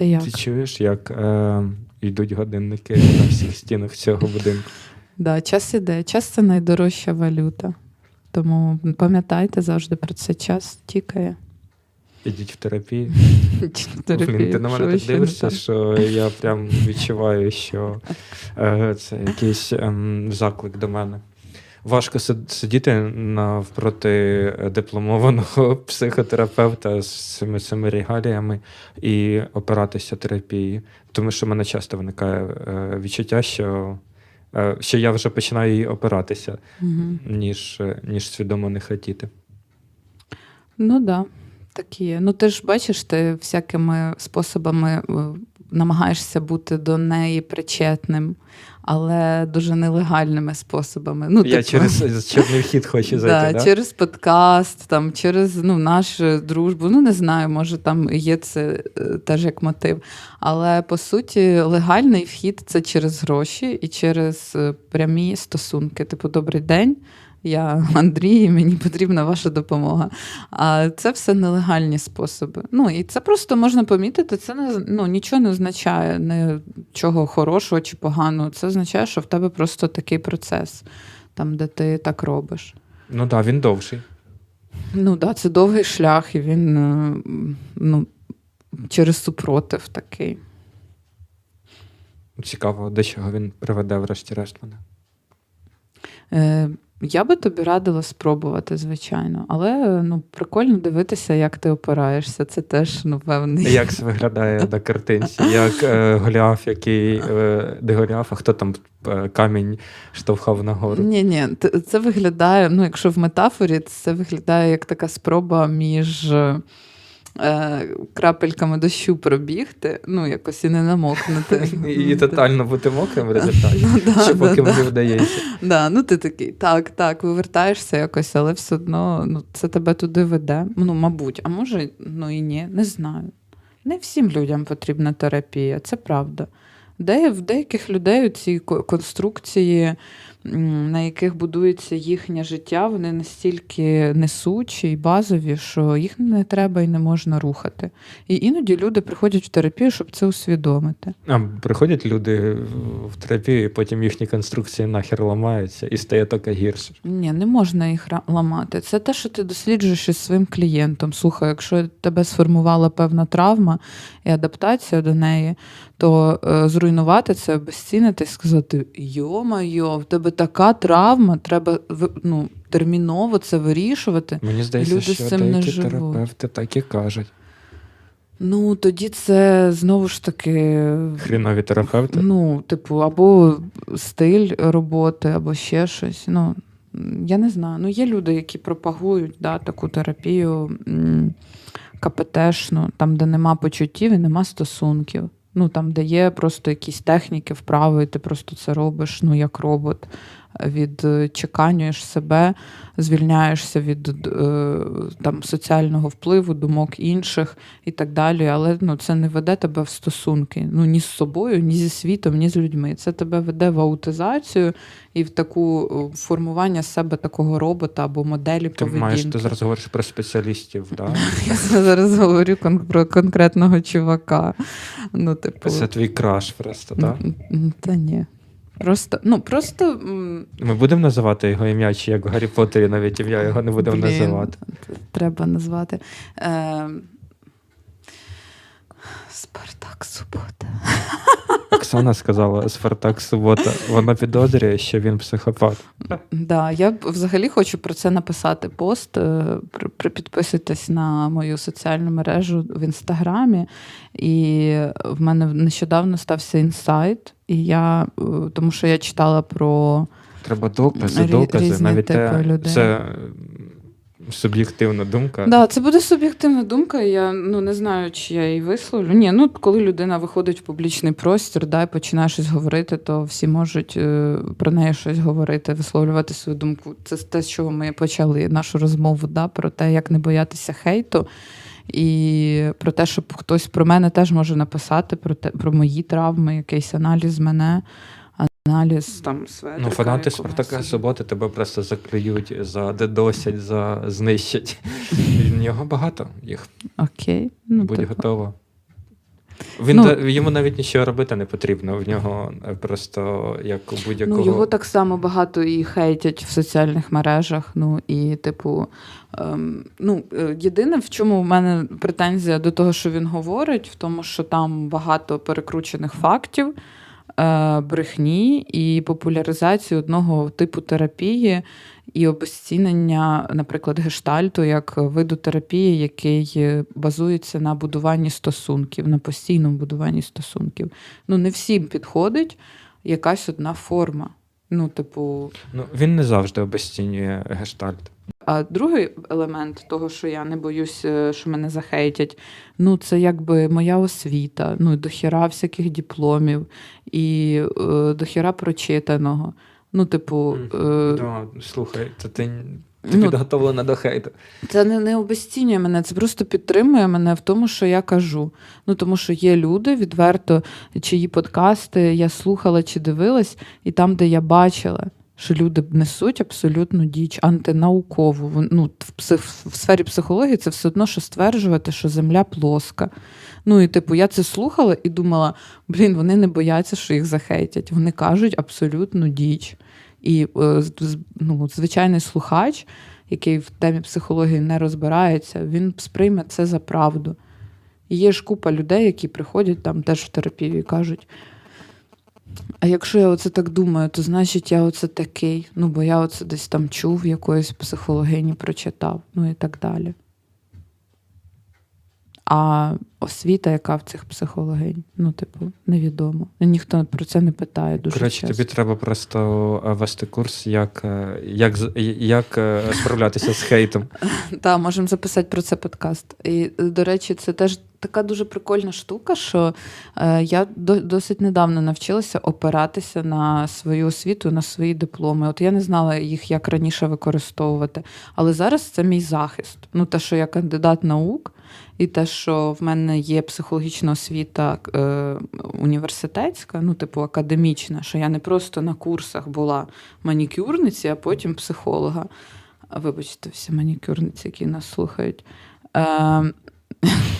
Ти як? Ти чуєш, як е, йдуть годинники на всіх стінах цього будинку? Да, час іде. Час це найдорожча валюта. Тому пам'ятайте завжди про це час тікає. Ідіть в терапію. Блін, ти на мене так дивишся, що я прям відчуваю, що е, це якийсь ем, заклик до мене. Важко сидіти навпроти дипломованого психотерапевта з цими цими регаліями і опиратися терапії. Тому що в мене часто виникає е, відчуття, що, е, що я вже починаю їй опиратися, Мгм. ніж, е, ніж свідомо не хотіти. Ну так, да, так є. Ну ти ж бачиш, ти всякими способами намагаєшся бути до неї причетним, але дуже нелегальними способами. Ну, я типу, через чорний вхід хочу зайти. да, Да, через подкаст, там, через ну, нашу дружбу. Ну, не знаю, може там є це е, теж як мотив. Але по суті, легальний вхід це через гроші і через е, прямі стосунки. Типу, добрий день. Я Андрій, мені потрібна ваша допомога. А це все нелегальні способи. Ну і це просто можна помітити. Це не ну, нічого не означає нічого хорошого чи поганого. Це означає, що в тебе просто такий процес, там, де ти так робиш. Ну так, да, він довший. Ну так, да, це довгий шлях, і він е, ну, через супротив такий. Цікаво, до чого він приведе, врешті-решт мене. Е, я би тобі радила спробувати, звичайно, але ну, прикольно дивитися, як ти опираєшся. Це теж ну, певний. Як це виглядає на картинці? Як е, Голіаф, який е, де Голіаф, а хто там е, камінь штовхав нагору? Ні, ні, це виглядає, ну, якщо в метафорі, це виглядає як така спроба між е, крапельками дощу пробігти, ну, якось і не намокнути. І тотально бути мокрим в результаті, Ну, да, що поки да. мені вдається. Да, ну ти такий, так, так, вивертаєшся якось, але все одно ну, це тебе туди веде. Ну, мабуть, а може, ну і ні, не знаю. Не всім людям потрібна терапія, це правда. Де, в деяких людей ці ко- конструкції, на яких будується їхнє життя, вони настільки несучі і базові, що їх не треба і не можна рухати. І іноді люди приходять в терапію, щоб це усвідомити. А приходять люди в терапію, і потім їхні конструкції нахер ламаються і стає тільки гірше. Ні, не можна їх ламати. Це те, що ти досліджуєш із своїм клієнтом. Слухай, якщо тебе сформувала певна травма і адаптація до неї, то е, зруйнувати це, обезцінити і сказати: йо-майо, в тебе така травма, треба ну, терміново це вирішувати. Мені здається, Люди з що цим деякі терапевти так і кажуть. Ну тоді це знову ж таки. Хрінові терапевти. Ну, типу, або стиль роботи, або ще щось. Ну, я не знаю. Ну, є люди, які пропагують да, таку терапію КПТшну, там, де нема почуттів і нема стосунків. Ну, там, де є просто якісь техніки, вправи, і ти просто це робиш, ну, як робот. Відчеканюєш себе, звільняєшся від е, там, соціального впливу, думок інших і так далі. Але ну, це не веде тебе в стосунки. Ну, ні з собою, ні зі світом, ні з людьми. Це тебе веде в аутизацію і в таку е, формування себе такого робота або моделі Ти поведінки. маєш ти зараз говориш про спеціалістів, да? Я зараз говорю про конкретного чувака. Ну, типу, Це твій краш просто, так? Та ні. Просто, ну, просто Ми будемо називати його ім'я, чи як в Гаррі Поттері навіть ім'я його не будемо Блін, називати. Треба назвати. Е, Спартак Субота. Оксана сказала Спартак Субота. Вона підозрює, що він психопат. Да, я взагалі хочу про це написати пост. Е, Підписуйтесь на мою соціальну мережу в інстаграмі. І в мене нещодавно стався інсайт. І я, е, тому що я читала про Треба докази, докази. різні Навіть те, людей. це суб'єктивна думка. Да, це буде суб'єктивна думка. Я ну не знаю, чи я її висловлю. Ні, ну коли людина виходить в публічний простір, да, і починає щось говорити, то всі можуть е, про неї щось говорити, висловлювати свою думку. Це те, з чого ми почали нашу розмову, да, про те, як не боятися хейту. І про те, щоб хтось про мене теж може написати, про те, про мої травми, якийсь аналіз мене, аналіз там Светрика Ну, фанати якогось. Спартака Суботи тебе просто заклюють, задедосять, за знищать. В нього багато їх. Окей. Ну, Будь типу, готова. Він Ну- да- йому навіть нічого робити не потрібно. В нього е, просто як у будь-якого. Ну, його так само багато і хейтять в соціальних мережах. Ну і, типу, ем, ну, е, єдине, в чому в мене претензія до того, що він говорить, в тому, що там багато перекручених фактів, брехні і популяризації одного типу терапії. І обезцінення, наприклад, гештальту як виду терапії, який е, базується на будуванні стосунків, на постійному будуванні стосунків. Ну, не всім підходить якась одна форма. Ну, типу, Ну, він не завжди обесцінює гештальт. А другий елемент того, що я не боюсь, е, що мене захейтять, ну це якби моя освіта, ну дохіра всяких дипломів і е, дохіра прочитаного. Ну, типу, е, Да, слухай, це ти, ти ну, підготовлена до хейту. Це не, не обесцінює мене, це просто підтримує мене в тому, що я кажу. Ну тому що є люди відверто, чиї подкасти я слухала чи дивилась, і там, де я бачила, що люди несуть абсолютну діч, антинаукову. Ну, в, псих, в сфері психології це все одно, що стверджувати, що земля плоска. Ну і типу, я це слухала і думала: блін, вони не бояться, що їх захейтять. Вони кажуть абсолютну діч. І е, ну, звичайний слухач який в темі психології не розбирається, він сприйме це за правду. І є ж купа людей, які приходять там теж в терапію і кажуть: а якщо я оце так думаю, то значить я оце такий. Ну, бо я оце десь там чув, якоїсь психологині прочитав, ну і так далі. А освіта, яка в цих психологинь, ну, типу, невідомо. Ніхто про це не питає дуже Коротше, часто. тобі треба просто е, вести курс, як, е, як, як е, справлятися з хейтом. Так, можемо записати про це подкаст. І, до речі, це теж така дуже прикольна штука, що е, я до, досить недавно навчилася опиратися на свою освіту, на свої дипломи. От я не знала їх як раніше використовувати. Але зараз це мій захист. Ну, те, що я кандидат наук, і те, що в мене є психологічна освіта е, університетська, ну, типу академічна, що я не просто на курсах була манікюрниці, а потім психолога. Вибачте, всі манікюрниці, які нас слухають. Е,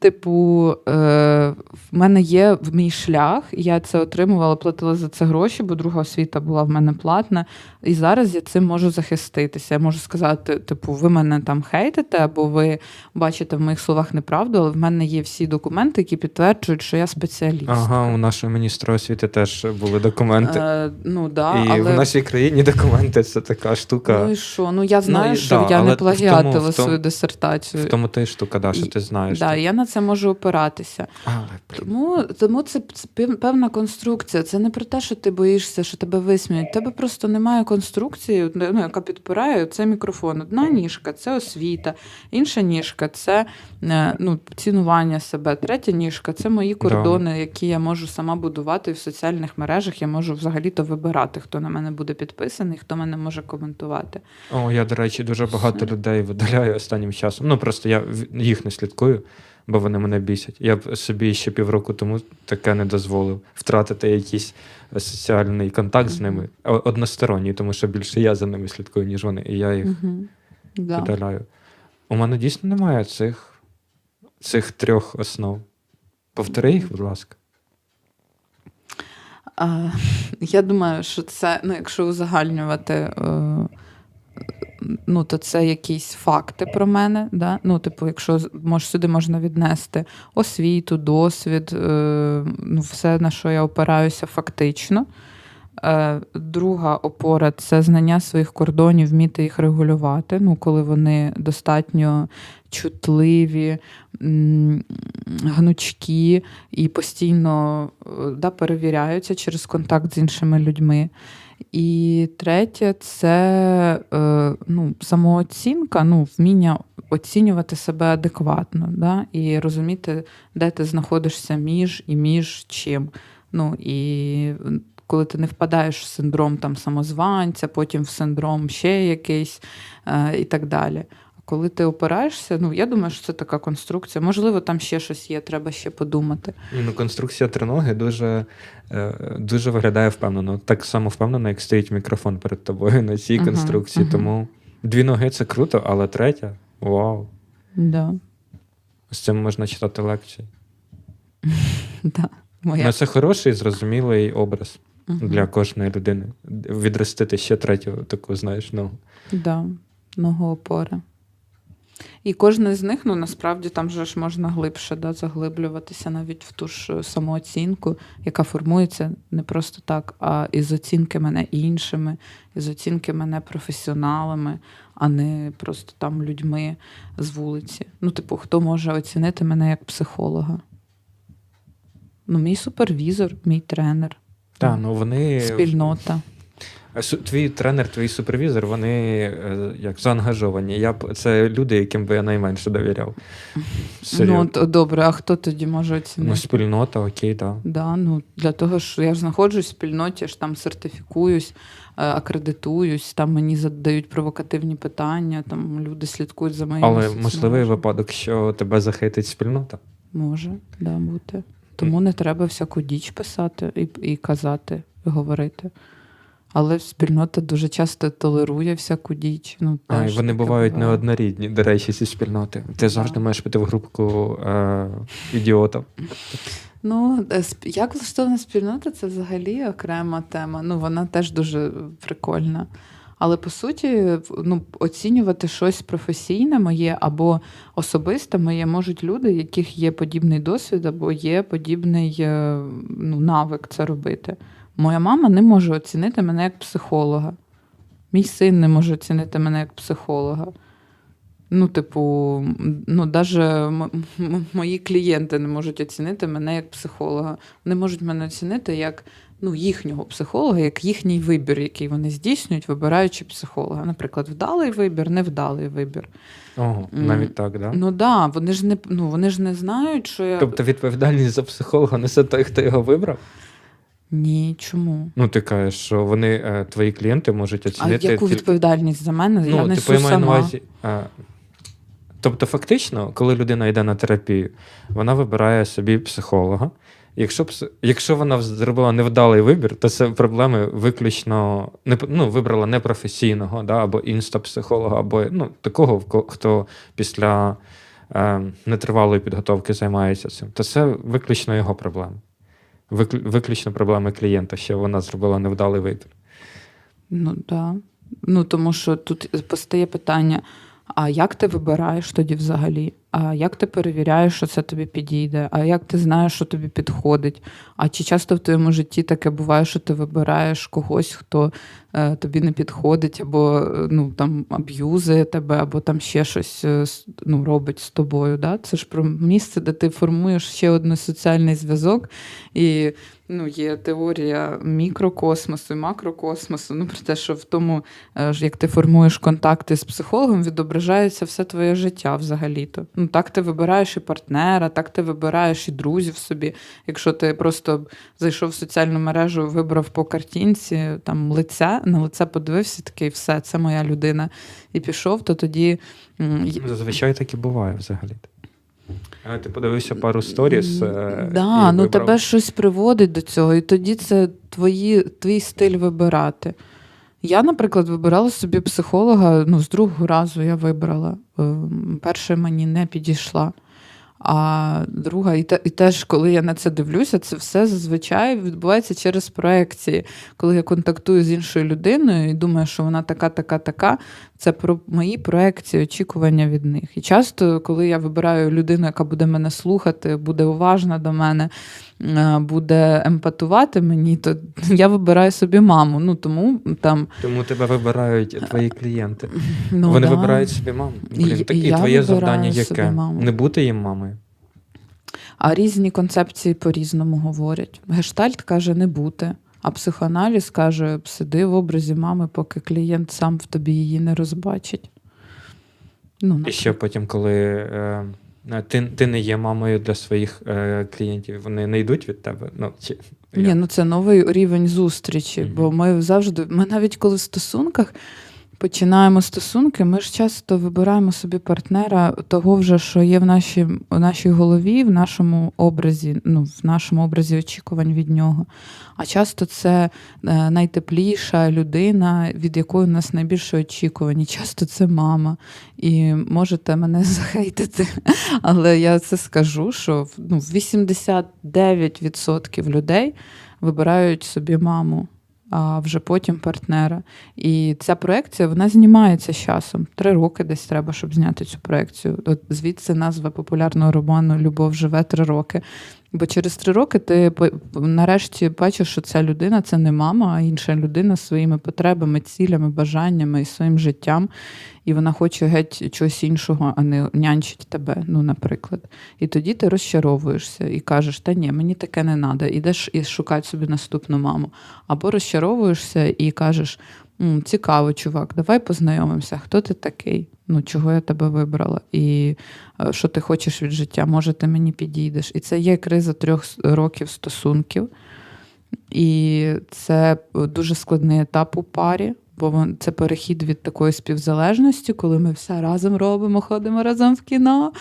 Типу, е, в мене є в мій шлях, я це отримувала, платила за це гроші, бо друга освіта була в мене платна. І зараз я цим можу захиститися. Я можу сказати: типу, ви мене там хейтите, або ви бачите в моїх словах неправду, але в мене є всі документи, які підтверджують, що я спеціаліст. Ага, у нашого міністра освіти теж були документи. Е, ну, да, і але... в нашій країні документи це така штука. Ну і що? Ну я знаю, і- що да, я не в тому- плагіатила в тому- свою дисертацію. В тому ти штука, да, що І- ти знаєш. Да, так. я на це можу опиратися. Але. Тому, тому це п- певна конструкція. Це не про те, що ти боїшся, що тебе висміють. Тебе просто немає конструкції, ну, яка підпирає цей мікрофон. Одна ніжка це освіта, інша ніжка це е, ну, цінування себе. Третя ніжка це мої кордони, які я можу сама будувати в соціальних мережах. Я можу взагалі-то вибирати, хто на мене буде підписаний, хто мене може коментувати. О, я, до речі, дуже багато людей видаляю останнім часом. Ну просто я їх не слідкую, бо вони мене бісять. Я б собі ще півроку тому таке не дозволив втратити якийсь соціальний контакт з ними, односторонній, тому що більше я за ними слідкую, ніж вони, і я їх. Да. видаляю. У мене дійсно немає цих, цих трьох основ. Повтори їх, будь ласка. Я думаю, що це, ну, якщо узагальнювати, е, ну, то це якісь факти про мене. Да? Ну, типу, якщо мож, сюди можна віднести освіту, досвід, е, ну, все, на що я опираюся фактично. Е, Друга опора це знання своїх кордонів, вміти їх регулювати. Ну, коли вони достатньо чутливі, гнучкі і постійно е, да, перевіряються через контакт з іншими людьми. І третє це е, ну, самооцінка, ну, вміння оцінювати себе адекватно, да, і розуміти, де ти знаходишся між і між чим. Ну, і коли ти не впадаєш в синдром там, самозванця, потім в синдром ще якийсь е, і так далі. Коли ти опираєшся, ну я думаю, що це така конструкція. Можливо, там ще щось є, треба ще подумати. Ну, конструкція триноги дуже, е, дуже виглядає впевнено. Так само впевнено, як стоїть мікрофон перед тобою на цій конструкції. мгм. Тому дві ноги це круто, але третя вау. Да. З цим можна читати лекції. Да, моя. Ну, це хороший, зрозумілий образ для кожної людини. Відростити ще третю таку, знаєш, ну. Да, ногоопори. І кожен з них, ну насправді там же ж можна глибше да, заглиблюватися навіть в ту ж е, самооцінку, яка формується не просто так, а із оцінки мене іншими, із оцінки мене професіоналами, а не просто там людьми з вулиці. Ну, типу, хто може оцінити мене як психолога? Ну, мій супервізор, мій тренер, Так, ну вони. спільнота. Твій тренер, твій супервізор, вони е, як заангажовані. Я це люди, яким би я найменше довіряв. Ну, Серйозно. то, добре, а хто тоді може оцінити? Ну, спільнота, окей, так. Да, ну, для того, що я ж знаходжусь в спільноті, ж там сертифікуюсь, е, акредитуюсь, там мені задають провокативні питання, там люди слідкують за моїми Але можливий випадок, що тебе захейтить спільнота. Може, да, бути. Тому не треба всяку діч писати і, і казати, і говорити. Але спільнота дуже часто толерує всяку діч. Ну, А, і вони бувають буває. неоднорідні, до речі, зі спільноти. Ти завжди маєш піти в групку е, ідіотів. Ну, е, як влаштована спільнота, це взагалі окрема тема. Ну, вона теж дуже прикольна. Але по суті, ну, оцінювати щось професійне моє або особисте моє можуть люди, яких є подібний досвід, або є подібний е, ну, навик це робити. Моя мама не може оцінити мене як психолога. Мій син не може оцінити мене як психолога. Ну, типу, ну, м- мої клієнти не можуть оцінити мене як психолога. Вони можуть мене оцінити як ну, їхнього психолога, як їхній вибір, який вони здійснюють, вибираючи психолога. Наприклад, вдалий вибір, невдалий вибір. Ого, навіть так, да? Ну да, вони ж не ну, вони ж не знають, що я. Тобто відповідальність за психолога несе той, хто його вибрав? Ні, чому? Ну, ти кажеш, що вони, е, твої клієнти, можуть оцінити. А яку відповідальність за мене? я Ну, несу типу, я маю на сама. увазі. е, Тобто, фактично, коли людина йде на терапію, вона вибирає собі психолога. Якщо, якщо вона зробила невдалий вибір, то це проблеми виключно не ну, вибрала непрофесійного, да, або інстапсихолога, або ну, такого, хто після е, нетривалої підготовки займається цим. То це виключно його проблеми. Виклю- Виключно проблеми клієнта, що вона зробила невдалий вибір. Ну так. Да. Ну, тому що тут постає питання: а як ти вибираєш тоді взагалі? А як ти перевіряєш, що це тобі підійде? А як ти знаєш, що тобі підходить? А чи часто в твоєму житті таке буває, що ти вибираєш когось, хто е, тобі не підходить, або е, ну, там аб'юзує тебе, або там ще щось е, ну, робить з тобою? Да? Це ж про місце, де ти формуєш ще один соціальний зв'язок. І ну, є теорія мікрокосмосу і макрокосмосу. Ну, про те, що в тому, е, як ти формуєш контакти з психологом, відображається все твоє життя взагалі-то. Ну, так ти вибираєш і партнера, так ти вибираєш і друзів собі. Якщо ти просто зайшов в соціальну мережу, вибрав по картинці там лиця, на лице подивився, такий, все, це моя людина, і пішов, то тоді. Зазвичай так і буває взагалі. Е, Ти подивився пару сторіс. е, Да, ну вибрав. тебе щось приводить до цього, і тоді це твої, твій стиль вибирати. Я, наприклад, вибирала собі психолога, ну, з другого разу я вибрала. Ем, Перша мені не підійшла. А друга, і, те, і теж, коли я на це дивлюся, це все зазвичай відбувається через проекції. Коли я контактую з іншою людиною і думаю, що вона така, така, така, це про мої проекції, очікування від них. І часто, коли я вибираю людину, яка буде мене слухати, буде уважна до мене, буде емпатувати мені, то я вибираю собі маму. Ну тому там Тому тебе вибирають твої клієнти. ну, Вони да. вибирають собі маму. Блін, так, і твоє завдання яке? маму. Не бути їм мамою. А різні концепції по-різному говорять. Гештальт каже не бути, а психоаналіз каже сиди в образі мами, поки клієнт сам в тобі її не розбачить. Ну, І ще потім, коли е, ти, ти не є мамою для своїх е, клієнтів, вони не йдуть від тебе. Ну, чи, Ні, ну це новий рівень зустрічі, Мгм. бо ми завжди, ми навіть коли в стосунках, починаємо стосунки, ми ж часто вибираємо собі партнера того, вже, що є в нашій, в нашій голові, в нашому образі, ну, в нашому образі очікувань від нього. А часто це е, найтепліша людина, від якої у нас найбільше очікувань. Часто це мама. І можете мене захейтити, але я це скажу, що ну, 89% людей вибирають собі маму. А вже потім партнера. І ця проекція вона знімається з часом. Три роки десь треба, щоб зняти цю проекцію. От звідси назва популярного роману Любов живе три роки. Бо через три роки ти нарешті бачиш, що ця людина це не мама, а інша людина з своїми потребами, цілями, бажаннями і своїм життям. І вона хоче геть чогось іншого, а не нянчить тебе, ну, наприклад. І тоді ти розчаровуєшся і кажеш, та ні, мені таке не треба. Ідеш і шукати собі наступну маму. Або розчаровуєшся і кажеш: «М, цікаво, чувак, давай познайомимося. Хто ти такий? Ну, чого я тебе вибрала? І е, що ти хочеш від життя? Може, ти мені підійдеш? І це є криза трьох років стосунків. І це дуже складний етап у парі, бо це перехід від такої співзалежності, коли ми все разом робимо, ходимо разом в кіно.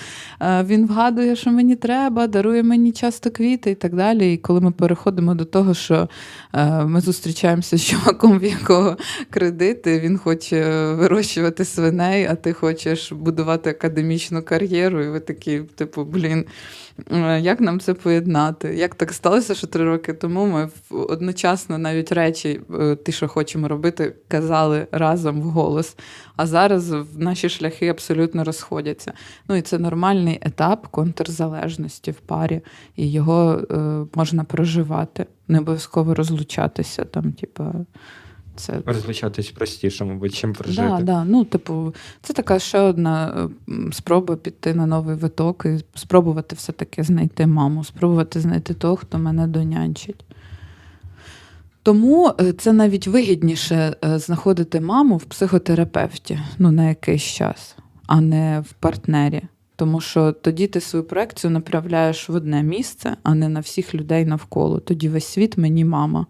е, Він вгадує, що мені треба, дарує мені часто квіти і так далі. І коли ми переходимо до того, що е, ми зустрічаємося з чуваком, в якого кредити, він хоче вирощувати свиней, а ти хочеш будувати академічну кар'єру, і ви такі, типу, блін. Е, Як нам це поєднати? Як так сталося, що три роки тому ми одночасно навіть речі, ті, що хочемо робити, казали разом вголос. А зараз наші шляхи абсолютно розходяться. Ну і це нормальний етап контрзалежності в парі, і його е, можна проживати, не обов'язково розлучатися. Там, типа, це Розлучатись простіше, мабуть, чим прожити. Да, да. Ну, типу, це така ще одна е, спроба піти на новий виток і спробувати все-таки знайти маму, спробувати знайти того, хто мене донянчить. Тому е, це навіть вигідніше е, знаходити маму в психотерапевті ну, на якийсь час, а не в партнері. Тому що тоді ти свою проекцію направляєш в одне місце, а не на всіх людей навколо. Тоді весь світ мені мама.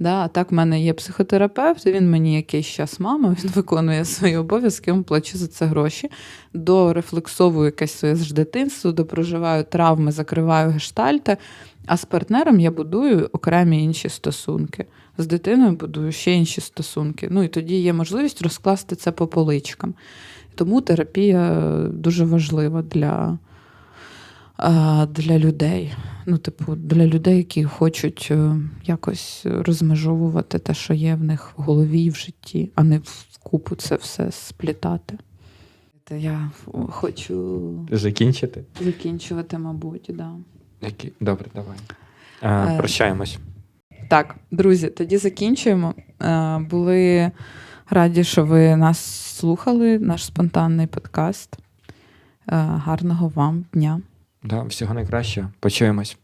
Да, а так в мене є психотерапевт, він мені якийсь час мама, він виконує свої обов'язки, йому плачу за це гроші. Дорефлексовую якесь своє ж дитинство, допроживаю травми, закриваю гештальти. А з партнером я будую окремі інші стосунки. З дитиною будую ще інші стосунки. Ну і тоді є можливість розкласти це по поличкам. Тому терапія дуже важлива для, для людей. Ну, типу, для людей, які хочуть е, якось розмежовувати те, що є в них в голові і в житті, а не в купу це все сплітати. Я хочу Закінчити? закінчувати, мабуть, да. Які? Добре, давай. Е, е, прощаємось. Так, друзі, тоді закінчуємо. Е, були раді, що ви нас слухали, наш спонтанний подкаст. Е, гарного вам дня. Да, Всього найкращого. Почуємось.